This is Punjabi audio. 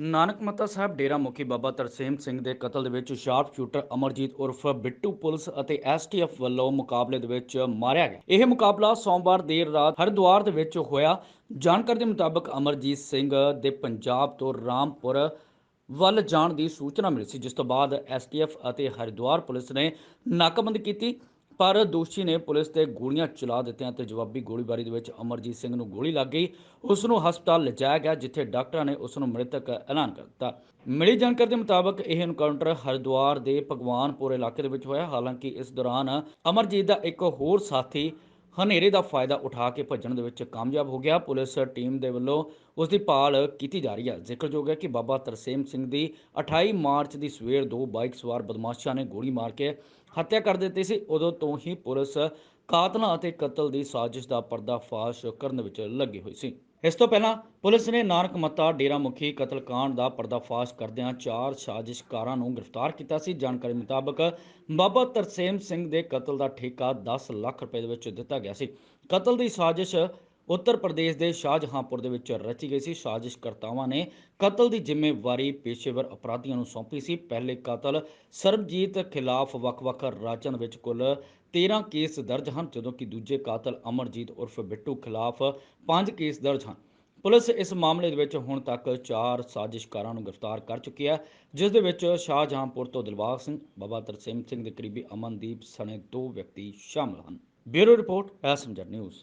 ਨਾਨਕ ਮੱਤਾ ਸਾਹਿਬ ਡੇਰਾ ਮੁਖੀ ਬਾਬਾ ਤਰਸੇਮ ਸਿੰਘ ਦੇ ਕਤਲ ਦੇ ਵਿੱਚ ਸ਼ਾਰਪ ਸ਼ੂਟਰ ਅਮਰਜੀਤ ਉਰਫ ਬਿੱਟੂ ਪੁਲਿਸ ਅਤੇ ਐਸਟੀਐਫ ਵੱਲੋਂ ਮੁਕਾਬਲੇ ਦੇ ਵਿੱਚ ਮਾਰਿਆ ਗਿਆ। ਇਹ ਮੁਕਾਬਲਾ ਸੋਮਵਾਰ ਦੇਰ ਰਾਤ ਹਰਿਦੁਆਰ ਦੇ ਵਿੱਚ ਹੋਇਆ। ਜਾਣਕਾਰੀ ਦੇ ਮੁਤਾਬਕ ਅਮਰਜੀਤ ਸਿੰਘ ਦੇ ਪੰਜਾਬ ਤੋਂ ਰਾਮਪੁਰ ਵੱਲ ਜਾਣ ਦੀ ਸੂਚਨਾ ਮਿਲੀ ਸੀ, ਜਿਸ ਤੋਂ ਬਾਅਦ ਐਸਟੀਐਫ ਅਤੇ ਹਰਿਦੁਆਰ ਪੁਲਿਸ ਨੇ ਨਾਕਾਬੰਦੀ ਕੀਤੀ। ਪਰ ਦੋਸ਼ੀ ਨੇ ਪੁਲਿਸ ਤੇ ਗੋਲੀਆਂ ਚਲਾ ਦਿੱਤੀਆਂ ਤੇ ਜਵਾਬੀ ਗੋਲੀਬਾਰੀ ਦੇ ਵਿੱਚ ਅਮਰਜੀਤ ਸਿੰਘ ਨੂੰ ਗੋਲੀ ਲੱਗ ਗਈ। ਉਸ ਨੂੰ ਹਸਪਤਾਲ ਲਿਜਾਇਆ ਗਿਆ, ਜਿੱਥੇ ਡਾਕਟਰਾਂ ਨੇ ਉਸ ਨੂੰ ਮ੍ਰਿਤਕ ਐਲਾਨ ਕਰ ਦਿੱਤਾ। ਮਿਲੀ ਜਾਣਕਾਰੀ ਦੇ ਮੁਤਾਬਕ ਇਹ ਐਨਕਾਊਂਟਰ ਹਰਿਦੁਆਰ ਦੇ ਭਗਵਾਨਪੁਰ ਇਲਾਕੇ ਦੇ ਵਿੱਚ ਹੋਇਆ। ਹਾਲਾਂਕਿ ਇਸ ਦੌਰਾਨ ਅਮਰਜੀਤ ਦਾ ਇੱਕ ਹੋਰ ਸਾਥੀ ਹਨੇਰੇ ਦਾ ਫਾਇਦਾ ਉਠਾ ਕੇ ਭੱਜਣ ਦੇ ਵਿੱਚ ਕਾਮਯਾਬ ਹੋ ਗਿਆ। ਪੁਲਿਸ ਟੀਮ ਦੇ ਵੱਲੋਂ ਉਸ ਦੀ ਭਾਲ ਕੀਤੀ ਜਾ ਰਹੀ ਹੈ। ਜ਼ਿਕਰਯੋਗ ਹੈ ਕਿ ਬਾਬਾ ਤਰਸੇਮ ਸਿੰਘ ਦੀ 28 ਮਾਰਚ ਦੀ ਸਵੇਰ ਦੋ ਬਾਈਕ ਸਵਾਰ ਬਦਮਾਸ਼ਾਂ ਨੇ ਗੋਲੀ ਮਾਰ ਕੇ ਹੱਤਿਆ ਕਰ ਦਿੱਤੀ ਸੀ। ਉਦੋਂ ਤੋਂ ਹੀ ਪੁਲਿਸ ਕਾਤਲਾਂ ਅਤੇ ਕਤਲ ਦੀ ਸਾਜ਼ਿਸ਼ ਦਾ ਪਰਦਾਫਾਸ਼ ਕਰਨ ਵਿੱਚ ਲੱਗੀ ਹੋਈ ਸੀ। ਇਸ ਤੋਂ ਪਹਿਲਾਂ ਪੁਲਿਸ ਨੇ ਨਾਨਕ ਮੱਤਾ ਡੇਰਾ ਮੁਖੀ ਕਤਲकांड ਦਾ ਪਰਦਾਫਾਸ਼ ਕਰਦਿਆਂ ਚਾਰ ਸਾਜ਼ਿਸ਼ਕਾਰਾਂ ਨੂੰ ਗ੍ਰਿਫਤਾਰ ਕੀਤਾ ਸੀ। ਜਾਣਕਾਰੀ ਮੁਤਾਬਕ ਬਾਬਾ ਤਰਸੇਮ ਸਿੰਘ ਦੇ ਕਤਲ ਦਾ ਠੇਕਾ 10 ਲੱਖ ਰੁਪਏ ਦੇ ਵਿੱਚ ਦਿੱਤਾ ਗਿਆ ਸੀ। ਕਤਲ ਦੀ ਸਾਜ਼ਿਸ਼ ਉੱਤਰ ਪ੍ਰਦੇਸ਼ ਦੇ ਸ਼ਾਹਜਹਾਂਪੁਰ ਦੇ ਵਿੱਚ ਰਚੀ ਗਈ ਸੀ ਸਾਜ਼ਿਸ਼ਕਰਤਾਵਾਂ ਨੇ ਕਤਲ ਦੀ ਜ਼ਿੰਮੇਵਾਰੀ ਪੇਸ਼ੇਵਰ ਅਪਰਾਧੀਆਂ ਨੂੰ ਸੌਂਪੀ ਸੀ। ਪਹਿਲੇ ਕਤਲ ਸਰਬਜੀਤ ਖਿਲਾਫ ਵੱਖ-ਵੱਖ ਰਾਜਾਂ ਵਿੱਚ ਕੁੱਲ 13 ਕੇਸ ਦਰਜ ਹਨ, ਜਦੋਂ ਕਿ ਦੂਜੇ ਕਾਤਲ ਅਮਰਜੀਤ ਉਰਫ ਬਿੱਟੂ ਖਿਲਾਫ 5 ਕੇਸ ਦਰਜ ਹਨ। ਪੁਲਿਸ ਇਸ ਮਾਮਲੇ ਦੇ ਵਿੱਚ ਹੁਣ ਤੱਕ 4 ਸਾਜ਼ਿਸ਼ਕਾਰਾਂ ਨੂੰ ਗ੍ਰਿਫਤਾਰ ਕਰ ਚੁੱਕੀ ਹੈ, ਜਿਸ ਦੇ ਵਿੱਚ ਸ਼ਾਹਜਹਾਂਪੁਰ ਤੋਂ ਦਿਲਬਾਗ ਸਿੰਘ, ਬਾਬਾ ਤਰਸੇਮ ਸਿੰਘ ਦੇ ਕਰੀਬੀ ਅਮਨਦੀਪ ਸਣੇ ਦੋ ਵਿਅਕਤੀ ਸ਼ਾਮਲ ਹਨ। Bureau report SMZ news.